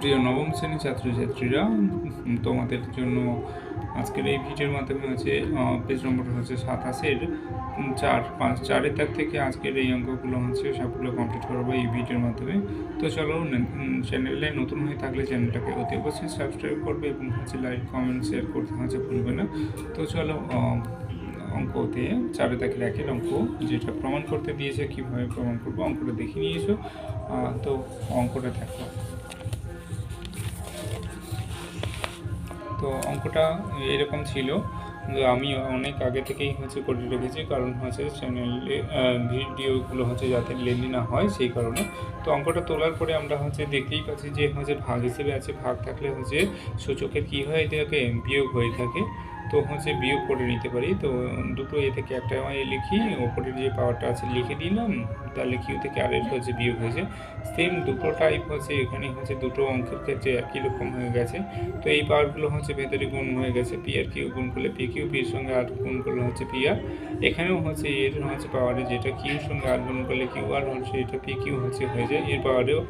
প্রিয় নবম শ্রেণির ছাত্রছাত্রীরা তোমাদের জন্য আজকের এই ভিডিওর মাধ্যমে হচ্ছে পেজ নম্বর হচ্ছে সাতাশের চার, পাঁচ, চারের তার থেকে আজকের এই অঙ্কগুলো হচ্ছে সবগুলো কমপ্লিট করব এই ভিডিওর মাধ্যমে। তো চলো চ্যানেলে নতুন হয়ে থাকলে চ্যানেলটাকে অতি অবশ্যই সাবস্ক্রাইব করবে এবং হচ্ছে লাইক কমেন্ট শেয়ার করতে হচ্ছে ভুলবে না। তো চলো অঙ্কতে চারে তাকের একের অঙ্ক যেটা প্রমাণ করতে দিয়েছে, কীভাবে প্রমাণ করব, অঙ্কটা দেখে নিয়েছো। তো অঙ্কটা দেখো। তো অঙ্কটা এরকম ছিল আমি অনেক আগে থেকেই হচ্ছে করে রেখেছি, কারণ হচ্ছে চ্যানেলে ভিডিওগুলো হচ্ছে যাতে লেন্দি না হয় সেই কারণে। তো অঙ্কটা তোলার পরে আমরা হচ্ছে দেখতেই পাচ্ছি যে হচ্ছে ভাগ হিসেবে আছে, ভাগ থাকলে হচ্ছে সূচকের কী হয়ে থাকে? বিয়োগ হয়ে থাকে। তো হচ্ছে বিয়োগ করে নিতে পারি। তো দুটো এ থেকে একটা লিখি, ওপরের যে পাওয়ারটা আছে লিখে দিলাম তাহলে কিউ থেকে আরের হচ্ছে বিয়োগ হয়েছে। সেম দুটো টাইপ হচ্ছে, এখানে হচ্ছে দুটো অঙ্কের ক্ষেত্রে একই রকম হয়ে গেছে। তো এই পাওয়ারগুলো হচ্ছে ভেতরে গুণ হয়ে গেছে পি আর কিউ গুণ করলে পি কিউ পির সঙ্গে আর গুণ করলে হচ্ছে পি আর এখানেও হচ্ছে এর হচ্ছে পাওয়ারে যেটা কিউর সঙ্গে আর গুণ করলে কিউ আর হচ্ছে এটা পি কিউ হচ্ছে হয়ে যায়। এর পাওয়ারেও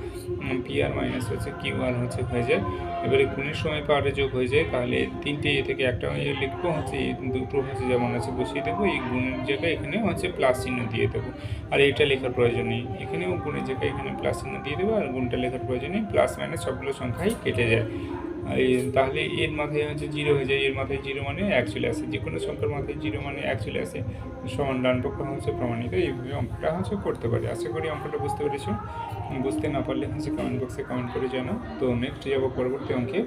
পি আর মাইনাস হচ্ছে কিউ আর হচ্ছে হয়ে যায়। এবারে গুণের সময় পাওয়ারে যোগ হয়ে যায়, তাহলে তিনটে এ থেকে একটা এ লিখব হচ্ছে এই দুটো হচ্ছে যেমন আছে বসিয়ে দেবো এই গুণের জায়গায় এখানে হচ্ছে প্লাস চিহ্ন দিয়ে দেবো। আর এটা লেখার প্রয়োজন নেই। এখানেও গুণের জায়গায় এখানে প্লাস চিহ্ন দিয়ে দেবো, আর গুণটা লেখার প্রয়োজন নেই প্লাস মাইনাস সবগুলো সংখ্যাই কেটে যায়। আর তাহলে এর মাথায় হচ্ছে জিরো হয়ে যায়। এর মাথায় জিরো মানে এক চলে আসে। যে কোনো সংখ্যার মাথায় জিরো মানে এক চলে আসে। সমান ডান পক্ষ হচ্ছে প্রমাণিত। এইভাবে অঙ্কটা হচ্ছে করতে পারে। আশা করি অঙ্কটা বুঝতে পেরেছ। বুঝতে না পারলে হচ্ছে কমেন্ট বক্সে কমেন্ট করে জানাও। তো নেক্সট যাব পরবর্তী অঙ্কে।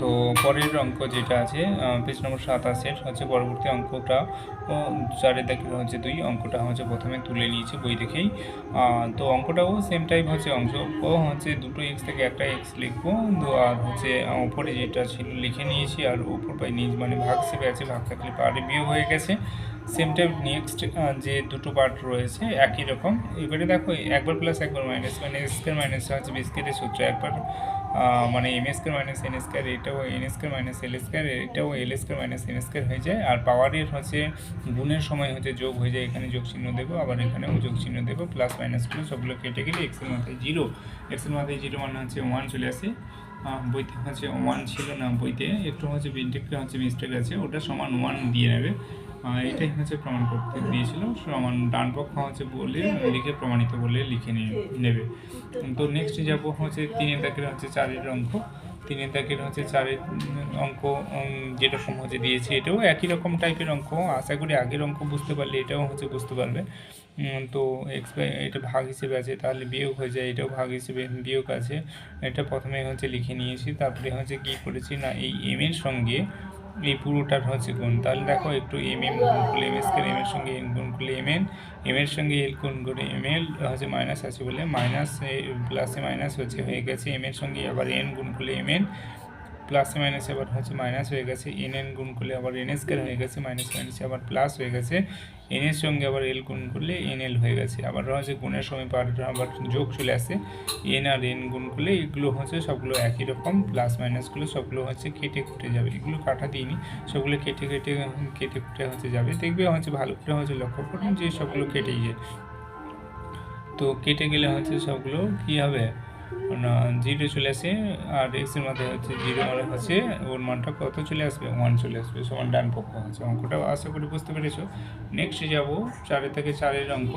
তো পরের অঙ্ক যেটা আছে পেজ নম্বর সাতাশের হচ্ছে পরবর্তী অঙ্কটা। ও চারের দেখে হচ্ছে দুই, অঙ্কটা হচ্ছে প্রথমে তুলে নিয়েছে বই দেখেই। তো অঙ্কটাও সেম টাইপ হচ্ছে অংশ। ও হচ্ছে দুটো এক্স থেকে একটা এক্স লিখব আর হচ্ছে ওপরে যেটা ছিল লিখে নিয়েছি, আর ওপর পাই নিচ মানে ভাগ হিসেবে আছে, ভাগ থাকলে পারে বিয়োগ হয়ে গেছে। সেম টাইপ নেক্সট যে দুটো পার্ট রয়েছে, একই রকম। এবারে দেখো, একবার প্লাস একবার মাইনাস মানে স্কোয়ার মাইনাস হচ্ছে বিস্কেটের সূত্র। একবার মানে M square minus N square এটাও N square minus L square এটাও L square minus N square হয়ে যায়। আর পাওয়ারের হচ্ছে গুণের সময় হচ্ছে যোগ হয়ে যায়, এখানে যোগ চিহ্ন দেবো, আবার এখানেও যোগ চিহ্ন দেবো প্লাস মাইনাস টু সবগুলো কেটে গেলে এক্সের মাথায় জিরো এক্সের মাথায় জিরো মানে হচ্ছে ওয়ান চলে আসে। বইতে হচ্ছে ওয়ান ছিল না বইতে, একটু হচ্ছে বিনটেকটা হচ্ছে মিস্টেক আছে, ওটা সমান ওয়ান দিয়ে নেবে। এটাই হচ্ছে প্রমাণ করতে দিয়েছিল, সমান ডান পক্ষ হচ্ছে বলে লিখে প্রমাণিত বলে লিখে নেবে। তো নেক্সট যাব হচ্ছে তিনের দাগের হচ্ছে চারের অঙ্ক। তিনের দাগের হচ্ছে চারের অঙ্ক যেরকম হচ্ছে দিয়েছে, এটাও একই রকম টাইপের অঙ্ক। আশা করি আগের অঙ্ক বুঝতে পারলে এটাও হচ্ছে বুঝতে পারবে। তো এক্স এটা ভাগ হিসেবে আছে, তাহলে বিয়োগ হয়ে যায়, এটাও ভাগ হিসেবে বিয়োগ আছে। এটা প্রথমে হচ্ছে লিখে নিয়েছি, তারপরে হচ্ছে কি করেছি না, এই এম এর সঙ্গে এই পুরোটার হচ্ছে গুণ তাহলে দেখো একটু এম এম গুণ করলে এম এসকে এম এর সঙ্গে এন গুণ করলে এম এন এম এর সঙ্গে এল গুণ করে এম এল হচ্ছে মাইনাস আছে বলে মাইনাস প্লাসে মাইনাস হচ্ছে, হয়ে গেছে এম এর সঙ্গে আবার এন গুণ করলে এম এন প্লাসে মাইনাসে আবার হচ্ছে মাইনাস হয়ে গেছে। এন এন গুণ করলে আবার এন স্কোয়ার হয়ে গেছে মাইনাস মাইনাসে আবার প্লাস হয়ে গেছে। এন এর সঙ্গে আবার এল গুণ করলে এন এল হয়ে গেছে। আবার হচ্ছে গুণের সময় পার আবার যোগ চলে আসে। এন আর এন গুণ করলে এগুলো হচ্ছে সবগুলো একই রকম। প্লাস মাইনাসগুলো সবগুলো হচ্ছে কেটে কুটে যাবে। এগুলো কাটা দিইনি। সবগুলো কেটে কেটে কেটে কুটে হচ্ছে যাবে। দেখবে হচ্ছে ভালো করে হচ্ছে লক্ষ্য করুন যে সবগুলো কেটেই যায় তো কেটে গেলে হচ্ছে সবগুলো কী হবে? জিরো চলে আসে, আর এক্সের মধ্যে হচ্ছে জিরো মানে হচ্ছে ওর মানটা কত চলে আসবে? ওয়ান চলে আসবে, সমান ডান পক্ষ হচ্ছে অঙ্কটা আশা করি বুঝতে পেরেছ। নেক্সট যাব চারে থেকে চারের অঙ্ক।